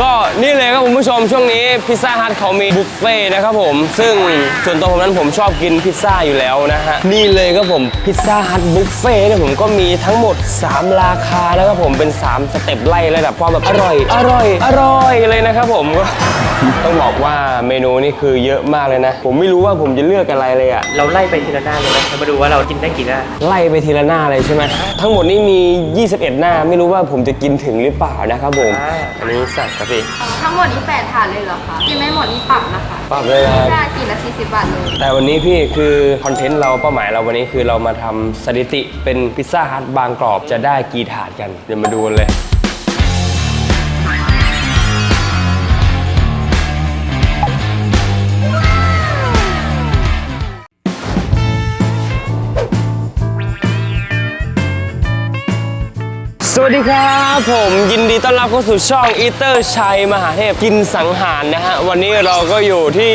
ก็นี่เลยครับคุณผู้ชมช่วงนี้พิซซ่าฮัทเขามีบุฟเฟ่ต์นะครับผม ซึ่งส่วนตัวผมนั้นผมชอบกินพิซซ่าอยู่แล้วนะฮะ นี่เลยครับผมพิซซ่าฮัทบุฟเฟ่ต์เนี่ยผมก็มีทั้งหมด 3 ราคานะครับผมเป็น 3 สเต็ปไล่ระดับความแบบอร่อย อร่อย อร่อยเลยนะครับผมก็ต้องบอกว่าเมนูนี่คือเยอะมากเลยนะ ผมไม่รู้ว่าผมจะเลือกอะไรเลยอะเราไล่ไปทีละหน้าเลยนะเรามาดูว่าเรากินได้กี่หน้า ไล่ไปทีละหน้าเลยใช่ไหมทั้งหมดนี่มี 21 หน้า ไม่รู้ว่าผมจะกินถึงหรือเปล่านะครับผมอ่าอันนี้สั่งครับพี่ ทั้งหมดนี้แปดถาดเลยเหรอคะกินไม่หมดนี่ปรับนะคะปรับเลยนะครับใช่กินละสี่สิบบาทเลย แต่วันนี้พี่คือคอนเทนต์เราเป้าหมายเราวันนี้คือเรามาทำสถิติเป็นพิซซ่าฮัทบางกรอบจะได้กี่ถาดกัน เดี๋ยวมาดูกันเลย วัสดีครับผมยินดีต้อนรับเข้าสู่ช่องอีเตอร์ชัยมหาเทพกินสังหารนะฮะวันนี้เราก็อยู่ที่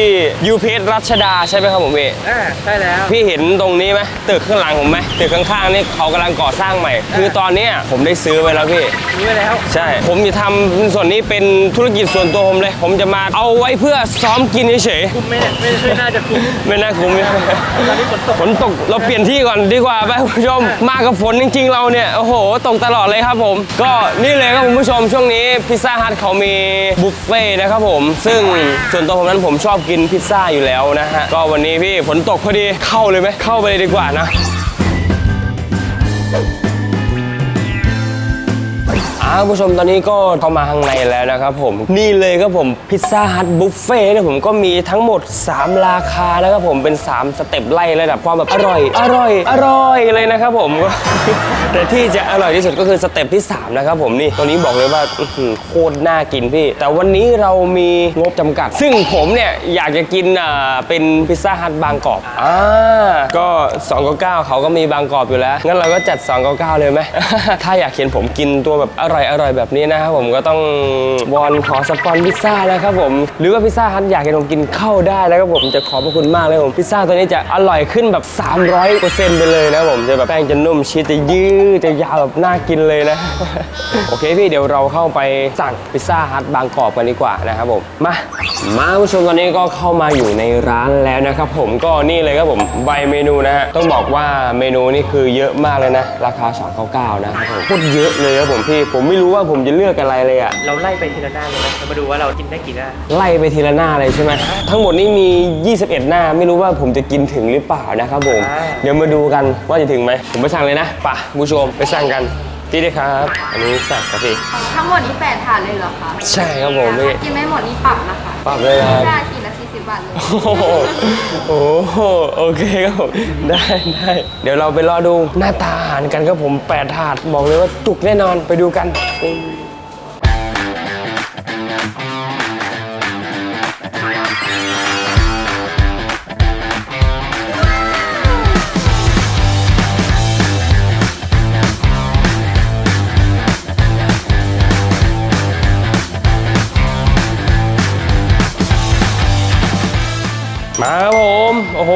ยูเพรัชดาใช่ไหมครับผมพี่อ่าใช่แล้ว พี่เห็นตรงนี้ไหมตึกข้างหลังผมไหมตึกข้างๆนี่เขากำลังก่อสร้างใหม่ คือตอนเนี้ยผมได้ซื้อไว้แล้วพี่นี่ไปแล้ว ใช่ ผมจะทำส่วนนี้เป็นธุรกิจส่วนตัวผมเลย ผมจะมาเอาไว้เพื่อซ้อมกินเฉยคุ้มไหมเนี่ยไม่ไม่น่าจะคุ้มๆไม่น่าคุ้มเลยตอนนี้ฝนตกฝนตกเราเปลี่ยนที่ก่อนดีกว่าไปคุณผู้ชมมากับฝนจริง ๆ เราเนี่ย โอ้โห ตกตลอดเลยครับผม ก็นี่เลยครับคุณผู้ชมช่วงนี้พิซซ่าฮัทเขามีบุฟเฟ่ต์นะครับผม ซึ่งส่วนตัวผมนั้นผมชอบกินพิซซ่าอยู่แล้วนะฮะ ก็วันนี้พี่ฝนตกพอดีเข้าเลยไหมเข้าไปเลยดีกว่านะ อ่าคุณผู้ชมตอนนี้ก็เข้ามาข้างในแล้วนะครับผมนี่เลยครับผมพิซซ่าฮัทบุฟเฟ่ต์เนี่ยผมก็มีทั้งหมด 3 ราคานะครับผมเป็น 3 สเต็ปไล่ระดับความแบบอร่อย อร่อย อร่อยเลยนะครับผมแต่ที่จะอร่อยที่สุดก็คือสเต็ปที่ 3 นะครับผมนี่ตัวนี้บอกเลยว่าโคตรน่ากินพี่ แต่วันนี้เรามีงบจำกัด ซึ่งผมเนี่ยอยากจะกินอ่าเป็นพิซซ่าฮัทบางกรอบอ่าก็299เขาก็มีบางกรอบอยู่แล้วงั้นเราก็จัด299เลยไหมถ้าอยากเห็นผมกินตัวแบบอร่อยอร่อยแบบนี้นะครับผมก็ต้องวอนขอสปอนพิซซ่านะครับผมหรือว่าพิซซ่าฮัทอยากเห็นผมกินเข้าได้แล้วก็ผมจะขอบพระคุณมากเลยผมพิซซ่าตัวนี้จะอร่อยขึ้นแบบ 300%ไปเลยนะผมจะแบบแป้งจะนุ่มชีสจะยืดจะยาวแบบน่ากินเลยนะ โอเคพี่เดี๋ยวเราเข้าไปสั่งพิซซ่าฮัทบางกรอบกันดีกว่านะครับผมมามาผู้ชมตอนนี้ก็เข้ามาอยู่ในร้านแล้วนะครับผมก็นี่เลยครับผมใบเมนูนะฮะต้องบอกว่าเมนูนี่คือเยอะมากเลยนะ ราคา 299 นะครับผมโคตรเยอะเลยครับผมพี่ผมไม่รู้ว่าผมจะเลือกอะไรเลยอะเราไล่ไปทีละหน้าเลยนะเรามาดูว่าเรากินได้กี่หน้า ไล่ไปทีละหน้าเลยใช่ไหมทั้งหมดนี้มี 21 หน้า ไม่รู้ว่าผมจะกินถึงหรือเปล่านะครับผม อ่า เดี๋ยวมาดูกันว่าจะถึงไหม ผมไปสั่งเลยนะไป่ะคุณผู้ชมไปสั่งกันพี่ด้วยครับ อันนี้สั่งครับพี่ทั้งหมดนี้แปดถาดเลยเหรอคะใช่ครับผมพี่กินไม่หมดนี่ปรับนะคะปรับเลยนะครับ ใช่กินละสี่สิ บาทเลย โอ้โหโอ้โหโอเคครับผมได้ได้เดี๋ยวเราไปรอดูหน้าตาอาหารกันครับผมแปดถาดบอกเลยว่าจุกแน่นอนไปดูกัน มาครับผม โอ้โห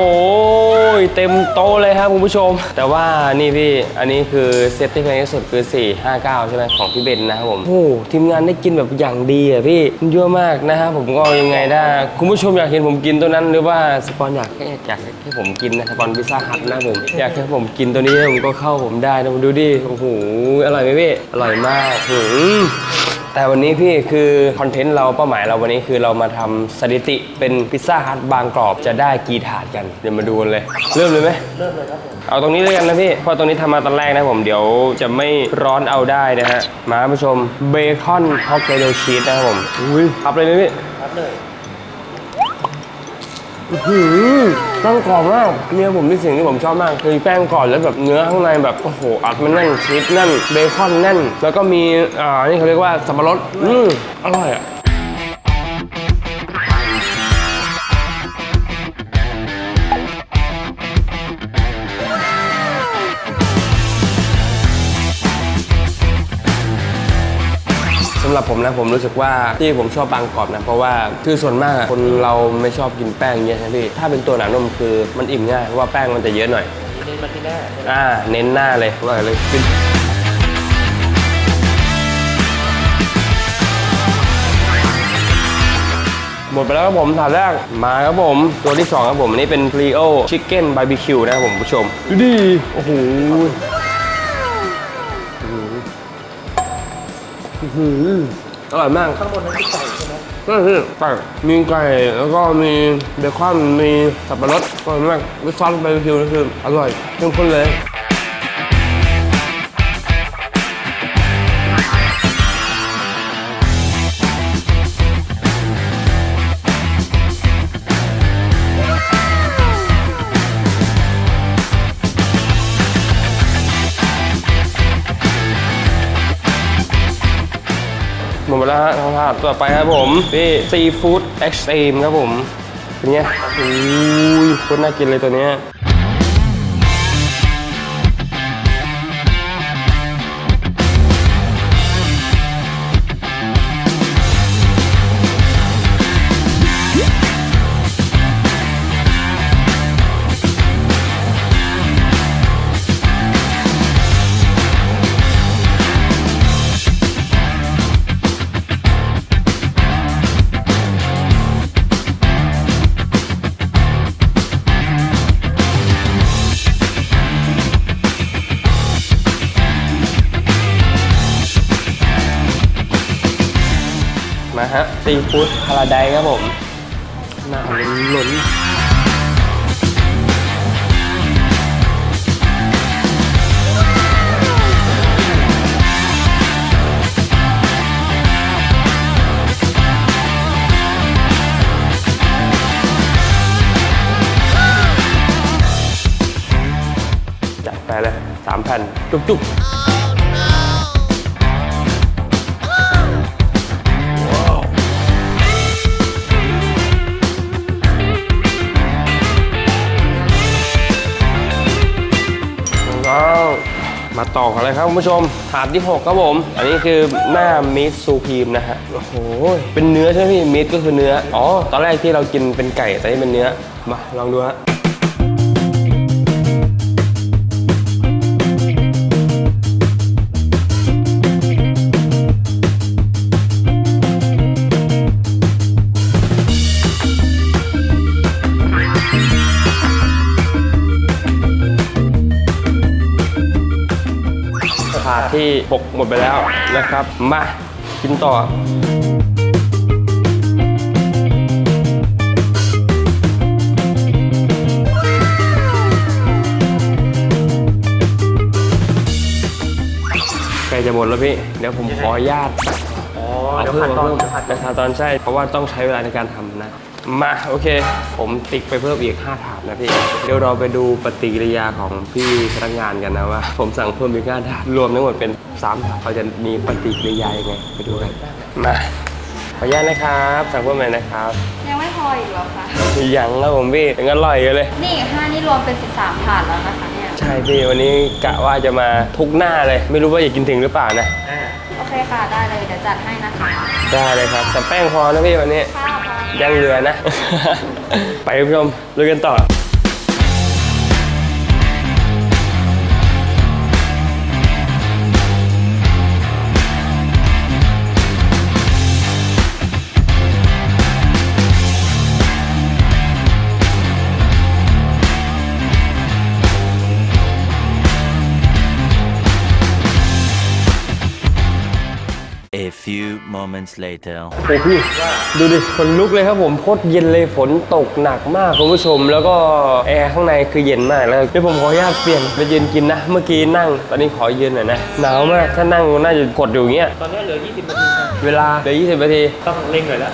เต็มโตเลยครับคุณผู้ชม แต่ว่านี่พี่ อันนี้คือเซตที่แพงที่สุดคือ 459 ใช่ไหมของพี่เบนนะครับผม โอ้โหทีมงานได้กินแบบอย่างดีอะพี่มันเยอะมากนะครับผมก็ยังไงได้ คุณผู้ชมอยากเห็นผมกินตัวนั้น หรือว่าสปอนอยากอยากให้ผมกินนะสปอนพิซซ่าฮัทนะผม อยากให้ผมกินตัวนี้ผมก็เข้าผมได้นะดูดิ โอ้โห อร่อยไหมพี่ อร่อยมากหืม แต่วันนี้พี่คือคอนเทนต์เราเป้าหมายเราวันนี้คือเรามาทำสถิติเป็นพิซซ่าฮัทบางกรอบจะได้กี่ถาดกัน เดี๋ยวมาดูกันเลย เริ่มเลยไหม เริ่มเลยครับผม เอาตรงนี้เลยกันนะพี่ เพราะตรงนี้ทำมาตอนแรกนะผมเดี๋ยวจะไม่ร้อนเอาได้นะฮะ มาคุณผู้ชมเบคอนฮอกไกโดชีสนะครับผมอุ้ยพับเลยไหมพี่รับเลย หืมแป้งกรอบมากเนี่ยผมที่สิ่งที่ผมชอบมากคือแป้งกรอบแล้วแบบเนื้อข้างในแบบโอ้โหอัดมันแน่นชีสแน่นเบคอนแน่น แล้วก็มีอ่านี่เขาเรียกว่าสับปะรดอืมอร่อยอะ หรับผมนะผมรู้สึกว่าที่ผมชอบบางกรอบนะเพราะว่าคือส่วนมากอะคนเราไม่ชอบกินแป้งเยอะใช่ไหมพี่ถ้าเป็นตัวหนานมคือมันอิ่มง่ายเพราะว่าแป้งมันจะเยอะหน่อยเน้นมาที่หน้าอ่าเน้นหน้าเลยว่าเลยขึ้นหมดไปแล้วครับผมถาดแรกมาครับผม ตัวที่ 2 ครับผม อันนี้เป็น Rio Chicken Barbecue นะครับผมผู้ชม ดูดิ โอ้โห หืออร่อยมากข้างบนนั้นคือไก่ใช่ไหมนั่นคือไก่มีไก่แล้วก็มีเบคอนมีสับปะรดอร่อยมากวิซอสบาร์บีคิวนี่คืออร่อยเข้มข้นเลย ต่อไปครับผมนี่ซีฟู้ดเอ็กซ์ตรีมครับผมเป็นไงอุ้ยโคตรน่ากินเลยตัวเนี้ย ซีฟู้ดพาราไดครับผมหน้าล้นๆจัดไปเลยสามแผ่น จุกๆ มาต่อกันเลยครับคุณผู้ชมถาดที่ 6 ครับผม อันนี้คือหน้ามิตซูพีมนะฮะโอ้โหเป็นเนื้อใช่ไหมพี่มิตก็คือเนื้ออ๋อตอนแรกที่เรากินเป็นไก่แต่นี่เป็นเนื้อมาลองดูฮะ ที่6หมดไปแล้วนะครับ มากินต่อใกล้จะหมดแล้วพี่ เดี๋ยวผมขออนุญาตอ๋อเดี๋ยวผัดตอนเดี๋ยวผัดตอน นะครับตอนใช่เพราะว่าต้องใช้เวลาในการทำนะ มาโอเค ผมติ๊กไปเพิ่มอีก 5 ถาดนะพี่ เดี๋ยวเราไปดูปฏิกิริยาของพี่พนักงานกันนะว่า ผมสั่งเพิ่มอีก5ถาดรวมทั้งหมดเป็น3ถาดเขาจะมีปฏิกิริยายังไงไปดูกันมาขออนุญาตนะครับ สั่งเพิ่มเลยนะครับ ยังไม่พออีกเหรอคะยังครับผมพี่ยังอร่อยอยู่เลย นี่อีกห้านี่รวมเป็น 13ถาดแล้วนะคะเนี่ย ใช่พี่วันนี้กะว่าจะมาทุกหน้าเลย ไม่รู้ว่าจะกินถึงหรือเปล่านะอ่าโอเคค่ะ ได้เลย เดี๋ยวจัดให้นะคะ ได้เลยครับแต่แป้งพอนะพี่วันนี้ข้าวพอ ยังเหลือนะ ไปคุณผู้ชมลุยกันต่อ A few moments later. โอ้พี่ดูดิฝนลุกเลยครับผมโคตรเย็นเลยฝนตกหนักมากคุณผู้ชม แล้วก็แอร์ข้างในคือเย็นมากแล้วเดี๋ยวผมขออนุญาตเปลี่ยนไปยืนกินนะ เมื่อกี้นั่ง ตอนนี้ขอยืนหน่อยนะหนาวมากถ้านั่งน่าจะกดอยู่อย่างเงี้ยตอนนี้เหลือ 20 นาทีค่ะเวลาเหลือ20นาทีต้องเร่งหน่อยละ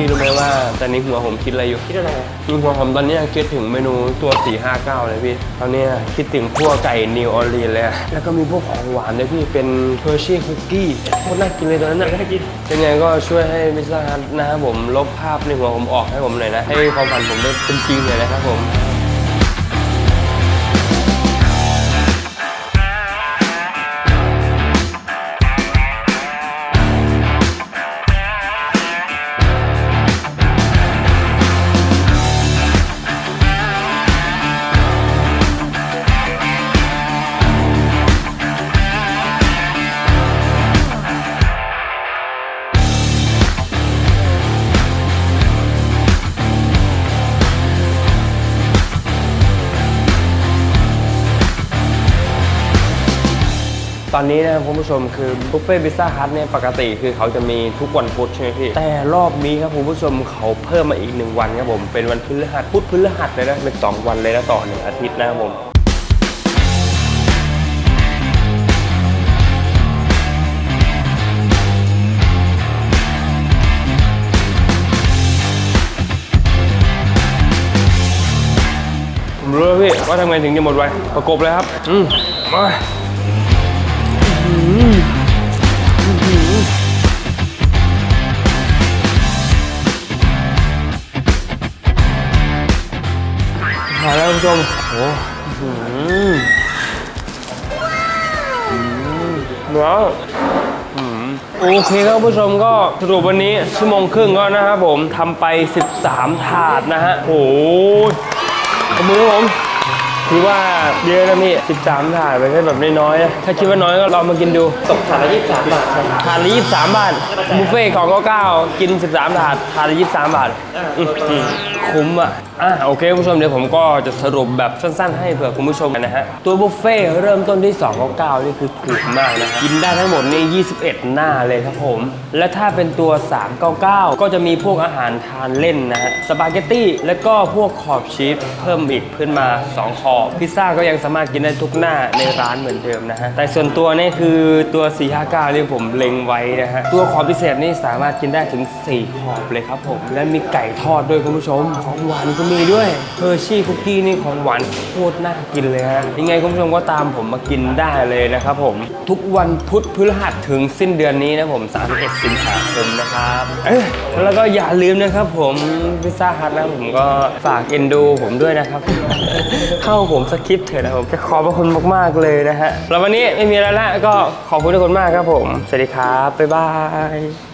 พี่รู้ไหมว่าตอนนี้หัวผมคิดอะไรอยู่คิดอะไรจริงหัวผมตอนนี้คิดถึงเมนูตัว 459 เลยพี่ตอนนี้คิดถึงพวกไก่นิวออร์ลีนเลยอะแล้วก็มีพวกของหวานด้วยพี่เป็นเ e อร์ชี่คุกกี้โคตรน่ากินเลยตอนนั้นน่ะน่ากินยังไงก็ช่วยให้พิซซ่าฮัทนะครับผมลบภาพในหัวผมออกให้ผมหน่อยนะให้ความฝันผมได้เป็นจริงเลยนะครับผม ตอนนี้นะครับคุณผู้ชมคือบุฟเฟ่พิซซ่าฮัทเนี่ยปกติคือเขาจะมีทุกวันพุธใช่ไหมพี่แต่รอบนี้ครับคุณผู้ชมเขาเพิ่มมาอีกหนึ่งวันครับผมเป็นวันพฤหัสพุธพฤหัสเลยนะเป็น2วันเลยนะต่อหนึ่งอาทิตย์นะครับผมผมรู้แล้วพี่ว่าทำไงถึงจะหมดไวประกบเลยครับ อืมมา แล้วคุณผู้ชมโอ้โหอื้อหืออืมเนื้อโอเคครับคุณผู้ชมก็สรุปวันนี้ชั่วโมงครึ่งก็นะครับผมทำไป 13 ถาดนะฮะ โอ้โหขอบมือผม คือว่าเยอะนะพี่13 ถาดไม่ใช่แบบน้อยๆนะถ้าคิดว่าน้อยก็ลองมากินดูตกถาดละยี่สิบสามบาทครับถาดละ23 บาทบุฟเฟ่ต์ของก็เก้ากิน 13 ถาดถาดละ23 บาทอื้อหือคุ้มอะอะโอเคคุณผู้ชมเดี๋ยวผมก็จะสรุปแบบสั้นๆ ให้เผื่อคุณผู้ชมกันนะฮะ ตัวบุฟเฟ่ต์เริ่มต้นที่ 299 นี่คือถูกมากนะฮะกินได้ทั้งหมดนี่ 21 หน้าเลยครับผม และถ้าเป็นตัว 399 ก็จะมีพวกอาหารทานเล่นนะฮะสปาเกตตี้ แล้วก็พวกขอบชีสเพิ่มอีกขึ้นมา2ขอบพิซซ่าก็ยังสามารถกินได้ทุกหน้าในร้านเหมือนเดิมนะฮะ แต่ส่วนตัวนี่คือตัว 459ที่ผมเล็งไว้นะฮะ ตัวขอบพิเศษนี่สามารถกินได้ถึง 4 ขอบเลยครับผม และมีไก่ทอดด้วยคุณผู้ชม ของหวานก็มีด้วยเฮอร์ชี่คุกกี้นี่ของหวานโคตรน่ากินเลยฮะ ยังไงคุณผู้ชมก็ตามผมมากินได้เลยนะครับผม ทุกวันพุธพฤหัสถึงสิ้นเดือนนี้นะผม 31 สิงหาคมนะครับแล้วก็อย่าลืมนะครับผมพิซซ่าฮัทนะผมก็ฝากเอ็นดูผมด้วยนะครับเข้าผมสคริปต์เถอะนะผมจะขอบพระคุณมากๆเลยนะฮะแล้ววันนี้ไม่มีอะไรละก็ขอบคุณทุกคนมากครับผม สวัสดีครับ บ๊ายบาย